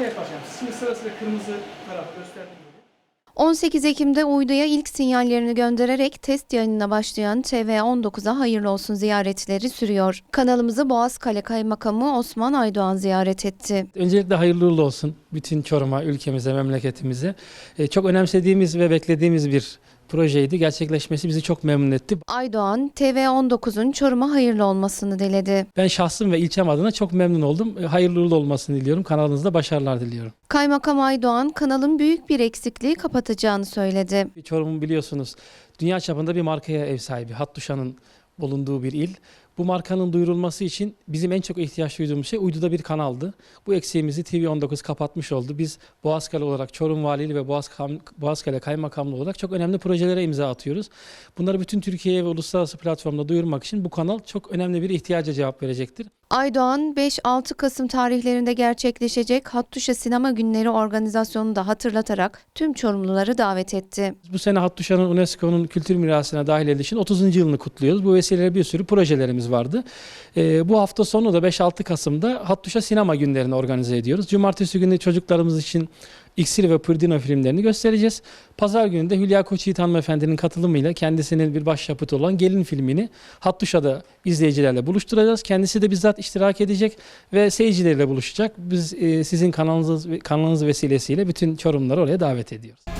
Evet başkanım. Şimdi sırasıyla kırmızı tarafı gösterdiğim gibi. 18 Ekim'de uyduya ilk sinyallerini göndererek test yayınına başlayan TV19'a hayırlı olsun ziyaretleri sürüyor. Kanalımızı Boğazkale Kaymakamı Osman Aydoğan ziyaret etti. Öncelikle hayırlı uğurlu olsun bütün Çorum'a, ülkemize, memleketimize. Ee, Çok önemsediğimiz ve beklediğimiz bir projeydi. Gerçekleşmesi bizi çok memnun etti. Aydoğan, TV19'un Çorum'a hayırlı olmasını diledi. Ben şahsım ve ilçem adına çok memnun oldum. Ee, Hayırlı uğurlu olmasını diliyorum. Kanalınızda başarılar diliyorum. Kaymakam Aydoğan, kanalın büyük bir eksikliği kapatacağını söyledi. Çorum'un biliyorsunuz dünya çapında bir markaya ev sahibi. Hattuşa'nın bulunduğu bir il. Bu markanın duyurulması için bizim en çok ihtiyaç duyduğumuz şey uyduda bir kanaldı. Bu eksiğimizi TV19 kapatmış oldu. Biz Boğazkale olarak Çorum Valiliği ve Boğazkale Kaymakamlığı olarak çok önemli projelere imza atıyoruz. Bunları bütün Türkiye'ye ve uluslararası platformda duyurmak için bu kanal çok önemli bir ihtiyaca cevap verecektir. Aydoğan, 5-6 Kasım tarihlerinde gerçekleşecek Hattuşa Sinema Günleri organizasyonunu da hatırlatarak tüm Çorumluları davet etti. Bu sene Hattuşa'nın UNESCO'nun kültür mirasına dahil edilişinin 30. yılını kutluyoruz. Bu vesileyle bir sürü projelerimiz vardı. Ee, bu hafta sonu da 5-6 Kasım'da Hattuşa Sinema Günlerini organize ediyoruz. Cumartesi günü çocuklarımız için İksir ve Pırdino filmlerini göstereceğiz. Pazar günü de Hülya Koçyiğit hanımefendinin katılımıyla kendisinin bir başyapıtı olan Gelin filmini Hattuşa'da izleyicilerle buluşturacağız. Kendisi de bizzat iştirak edecek ve seyircilerle buluşacak. Biz e, sizin kanalınız, kanalınız vesilesiyle bütün Çorumları oraya davet ediyoruz.